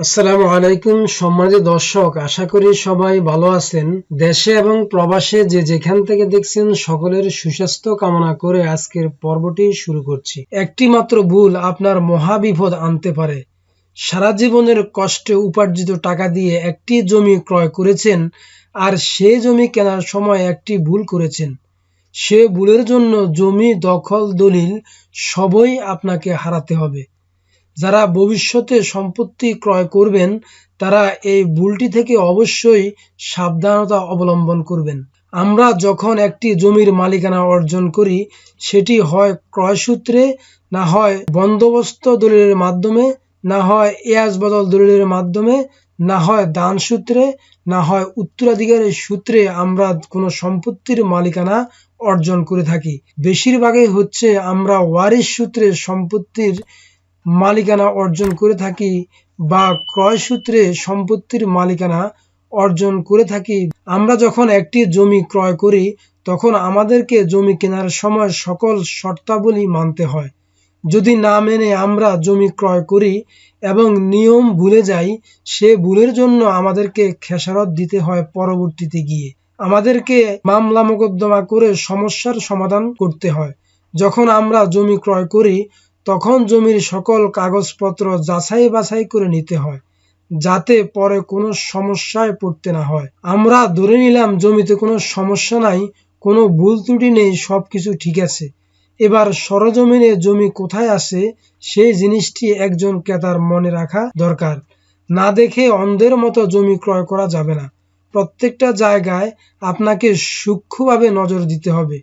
আসসালামু আলাইকুম সম্মানিত দর্শক, আশা করি সবাই ভালো আছেন। দেশে এবং প্রবাসে যে যেখান থেকে দেখছেন সকলের সুস্বাস্থ্য কামনা করে আজকের পর্বটি শুরু করছি। একটি মাত্র ভুল আপনার মহা বিপদ আনতে পারে। সারা জীবনের কষ্টে উপার্জিত টাকা দিয়ে একটি জমি ক্রয় করেছেন আর সে জমি কেনার সময় একটি ভুল করেছেন। সে ভুলের জন্য জমি দখল দলিল সবই আপনাকে হারাতে হবে। যারা ভবিষ্যতে সম্পত্তি ক্রয় করবেন, তারা এই ভুলটি থেকে অবশ্যই সাবধানতা অবলম্বন করবেন। আমরা যখন একটি জমির মালিকানা অর্জন করি, সেটি হয় ক্রয়সূত্রে, না হয় বন্দোবস্ত দলিলের মাধ্যমে, না হয় এয়াজ বদল দলিলের মাধ্যমে, না হয় দান সূত্রে না হয় উত্তরাধিকারের সূত্রে আমরা কোনো সম্পত্তির মালিকানা অর্জন করে থাকি। বেশিরভাগই হচ্ছে আমরা ওয়ারিশ সূত্রে সম্পত্তির মালিকানা অর্জন করে থাকি বা ক্রয় সূত্রে সম্পত্তির মালিকানা অর্জন করে থাকি। আমরা যখন একটি জমি ক্রয় করি, তখন আমাদেরকে জমি কেনার সময় সকল শর্তাবলী মানতে হয়। যদি না মেনে আমরা জমি ক্রয় করি এবং নিয়ম ভুলে যাই, সে ভুলের জন্য আমাদেরকে খেসারত দিতে হয় পরবর্তীতে গিয়ে। আমাদেরকে মামলা মোকদ্দমা করে সমস্যার সমাধান করতে হয়। যখন আমরা জমি ক্রয় করি তখন জমির সকল কাগজপত্র যাচাই বাছাই করে নিতে হয়, যাতে পরে কোনো সমস্যায় পড়তে না হয়। আমরা ধরে নিলাম জমিতে কোনো সমস্যা নাই, কোনো ভুল ত্রুটি নেই সব কিছু ঠিক আছে। এবার সরজমিনে জমি কোথায় আছে, সেই জিনিসটি একজন ক্রেতার মনে রাখা দরকার। না দেখে অন্ধের মতো জমি ক্রয় করা যাবে না। প্রত্যেকটা জায়গায় আপনাকে সূক্ষ্মভাবে নজর দিতে হবে।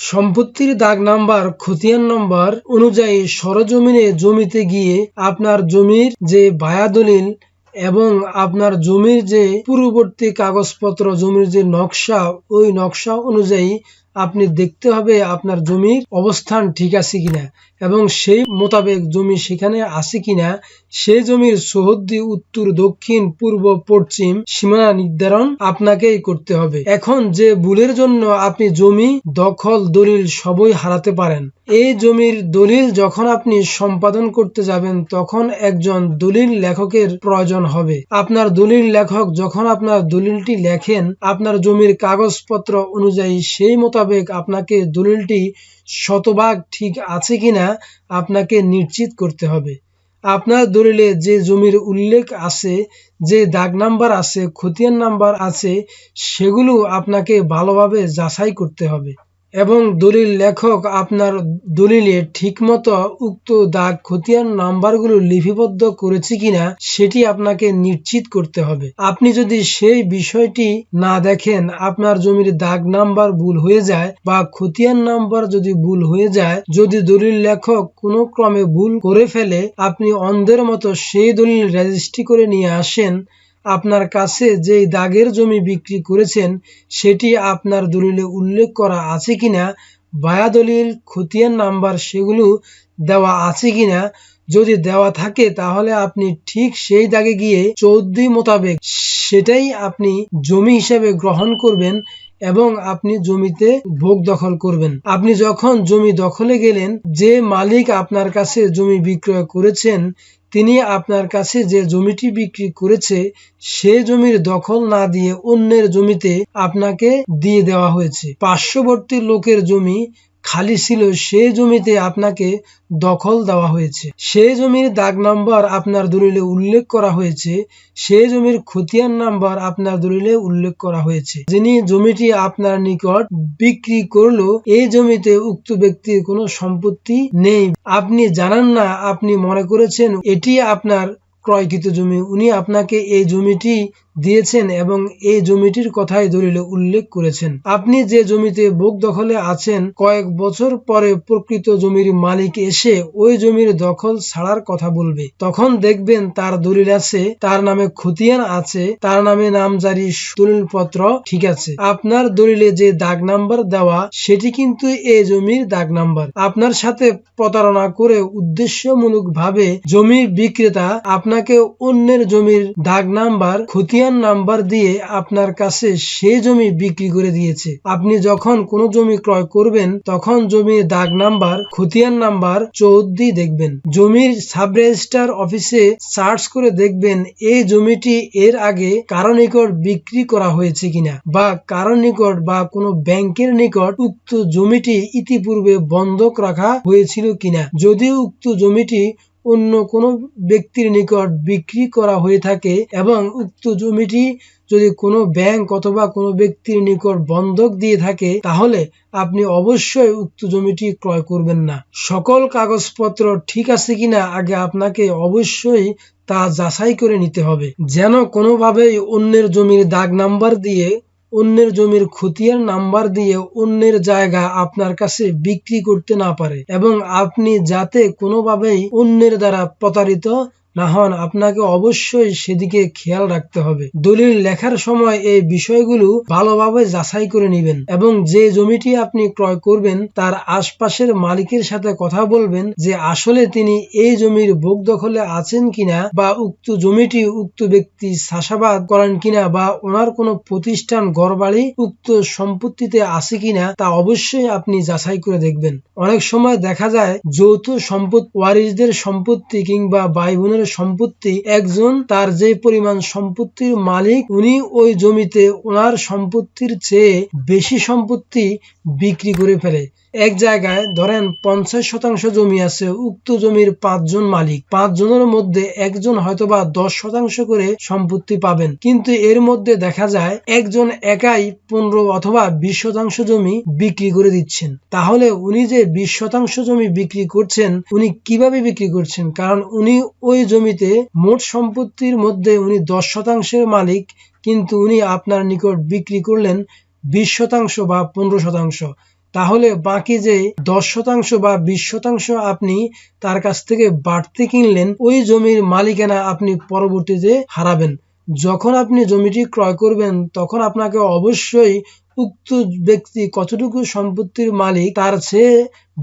সম্পত্তির দাগ নাম্বার, খতিয়ান নাম্বার অনুযায়ী সরজমিনে জমিতে গিয়ে আপনার জমির যে বায়া দলিল এবং আপনার জমির যে পূর্ববর্তী কাগজপত্র, জমির যে নকশা, ওই নকশা অনুযায়ী আপনি দেখতে হবে আপনার জমির অবস্থান ঠিক আছে কিনা এবং সেই মোতাবেক জমি সেখানে আছে কিনা। সেই জমির সহদ্দি উত্তর, দক্ষিণ, পূর্ব, পশ্চিম সীমানা নির্ধারণ আপনাকেই করতে হবে। এখন যে ভুলের জন্য আপনি জমি দখল, দলিল সবই হারাতে পারেন। এই জমির দলিল যখন আপনি সম্পাদন করতে যাবেন, তখন একজন দলিল লেখকের প্রয়োজন হবে। আপনার দলিল লেখক যখন আপনার দলিলটি লেখেন, আপনার জমির কাগজপত্র অনুযায়ী সেই মোতাবেক আপনাকে দলিলটি শতভাগ ঠিক আছে কিনা আপনাকে নিশ্চিত করতে হবে। আপনার দলিলে যে জমির উল্লেখ আছে, যে দাগ নাম্বার আছে, খতিয়ান নাম্বার আছে, সেগুলো আপনাকে ভালোভাবে যাচাই করতে হবে। এবং দলিল লেখক আপনার দলিলে ঠিকমতো উক্ত দাগ, খতিয়ান নাম্বারগুলো লিপিবদ্ধ করেছে কিনা সেটি আপনাকে নিশ্চিত করতে হবে। আপনি যদি সেই বিষয়টি না দেখেন, আপনার জমির দাগ নাম্বার ভুল হয়ে যায় বা খতিয়ান নাম্বার যদি ভুল হয়ে যায়, যদি দলিল লেখক কোনো ক্রমে ভুল করে ফেলে, আপনি অন্ধের মতো সেই দলিল রেজিস্ট্রি করে নিয়ে আসেন আপনার কাছে যেই দাগের জমি বিক্রি করেছেন, সেটি আপনার দলিলে উল্লেখ করা আছে কিনা, বায়া দলিল, খতিয়ান নাম্বার সেগুলো দেওয়া আছে কিনা, যদি দেওয়া থাকে তাহলে আপনি ঠিক সেই দাগে গিয়ে চৌদ্দি মোতাবেক সেটাই আপনি জমি হিসেবে গ্রহণ করবেন এবং আপনি জমিতে ভোগ দখল করবেন। আপনি যখন জমি দখলে গেলেন, যে মালিক আপনার কাছে জমি বিক্রয় করেছেন, তিনি আপনার কাছে যে জমিটি বিক্রি করেছে, সে জমির দখল না দিয়ে অন্যের জমিতে আপনাকে দিয়ে দেওয়া হয়েছে। পার্শ্ববর্তী লোকের জমি খালি ছিল সে জমিতে আপনাকে দখল দেওয়া হয়েছে। সে জমির দাগ নাম্বার আপনার দলিলে উল্লেখ করা হয়েছে। সে জমির খতিয়ান নাম্বার আপনার দলিলে উল্লেখ করা হয়েছে। যিনি জমিটি আপনার নিকট বিক্রি করল এই জমিতে উক্ত ব্যক্তির কোনো সম্পত্তি নেই। আপনি জানান না, আপনি মনে করেছেন এটি আপনার ক্রয়কৃত জমি। উনি আপনাকে এই জমিটি দিয়েছেন এবং এই জমিটির কথাই দলিলে উল্লেখ করেছেন। আপনি যে জমিতে ভোগ দখলে আছেন, কয়েক বছর পরে প্রকৃত জমির মালিক এসে ওই জমির দখল ছাড়ার কথা বলবে। তখন দেখবেন তার দলিল আছে, তার নামে খতিয়ান আছে, তার নামে নামজারি দলিলপত্র ঠিক আছে। আপনার দলিলে যে দাগ নাম্বার দেওয়া, সেটি কিন্তু এই জমির দাগ নাম্বার। আপনার সাথে প্রতারণা করে উদ্দেশ্যমূলক ভাবে জমির বিক্রেতা আপনাকে অন্যের জমির দাগ নাম্বার, খতিয়ান খতিয়ান নাম্বার দিয়ে আপনার কাছে সে জমি বিক্রি করে দিয়েছে। আপনি যখন কোনো জমি ক্রয় করবেন, তখন জমির দাগ নাম্বার, খতিয়ান নাম্বার, চৌদ্দি দেখবেন। জমির সাব রেজিস্ট্রার অফিসে সার্চ করে দেখবেন এই জমিটি এর আগে কারও নিকট বিক্রি করা হয়েছে কিনা বা কারও নিকট বা কোনো ব্যাংকের নিকট উক্ত জমিটি ইতিপূর্বে বন্ধক রাখা হয়েছিল কিনা। যদি উক্ত জমিটি অন্য কোনো ব্যক্তির নিকট বিক্রি করা হয়ে থাকে এবং উক্ত জমিটি যদি কোনো ব্যাংক অথবা কোনো ব্যক্তির নিকট বন্ধক দিয়ে থাকে, তাহলে আপনি অবশ্যই উক্ত জমিটি ক্রয় করবেন না। সকল কাগজপত্র ঠিক আছে কিনা আগে আপনাকে অবশ্যই তা যাচাই করে নিতে হবে। যেন কোনোভাবেই অন্যের জমির দাগ নাম্বার দিয়ে অন্যের জমির খুতিয়ার নাম্বার দিয়ে অন্যের জায়গা আপনার কাছে বিক্রি করতে না পারে এবং আপনি যাতে কোনোভাবেই অন্যের দ্বারা প্রতারিত না হন, আপনাকে অবশ্যই সেদিকে খেয়াল রাখতে হবে। দলিল লেখার সময় এই বিষয়গুলো ভালোভাবে যাচাই করে নেবেন এবং যে জমিটি আপনি ক্রয় করবেন তার আশপাশের মালিকের সাথে কথা বলবেন যে আসলে তিনি এই জমির ভোগ দখলে আছেন কিনা বা উক্ত জমিটি উক্ত ব্যক্তি চাষাবাদ করেন কিনা বা ওনার কোনো প্রতিষ্ঠান ঘরবাড়ি উক্ত সম্পত্তিতে আছে কিনা তা অবশ্যই আপনি যাচাই করে দেখবেন। অনেক সময় দেখা যায় যৌথ সম্পদ ওয়ারিসদের সম্পত্তি কিংবা ভাই বোনের সম্পত্তি, একজন তার যে পরিমাণ সম্পত্তির মালিক, উনি ওই জমিতে ওনার সম্পত্তির চেয়ে বেশি সম্পত্তি বিক্রি করে ফেলে। এক জায়গায় ধরেন পঞ্চাশ শতাংশ জমি আছে, উক্ত জমির পাঁচজন মালিক। পাঁচ জনের মধ্যে একজন হয়তোবা দশ শতাংশ করে সম্পত্তি পাবেন। কিন্তু এর মধ্যে দেখা যায় একজন একাই পনেরো অথবা বিশ শতাংশ জমি বিক্রি করে দিচ্ছেন। তাহলে উনি যে বিশ শতাংশ জমি বিক্রি করছেন, উনি কীভাবে বিক্রি করছেন? কারণ উনি ওই জমিতে মোট সম্পত্তির মধ্যে উনি দশ শতাংশের মালিক, কিন্তু উনি আপনার নিকট বিক্রি করলেন বিশ শতাংশ বা পনেরো শতাংশ। তাহলে বাকি যে দশ শতাংশ বা বিশ শতাংশ আপনি তার কাছ থেকে বাড়তি কিনলেন, ওই জমির মালিকানা আপনি পরবর্তীতে হারাবেন। যখন আপনি জমিটি ক্রয় করবেন, তখন আপনাকে অবশ্যই উক্ত ব্যক্তি কতটুকু সম্পত্তির মালিক, তার চেয়ে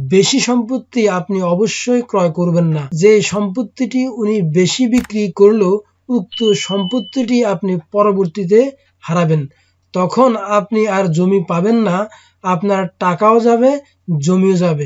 বেশি সম্পত্তি আপনি অবশ্যই ক্রয় করবেন না। যে সম্পত্তিটি উনি বেশি বিক্রি করল উক্ত সম্পত্তিটি আপনি পরবর্তীতে হারাবেন। তখন আপনি আর জমি পাবেন না আপনার টাকাও যাবে জমিও যাবে।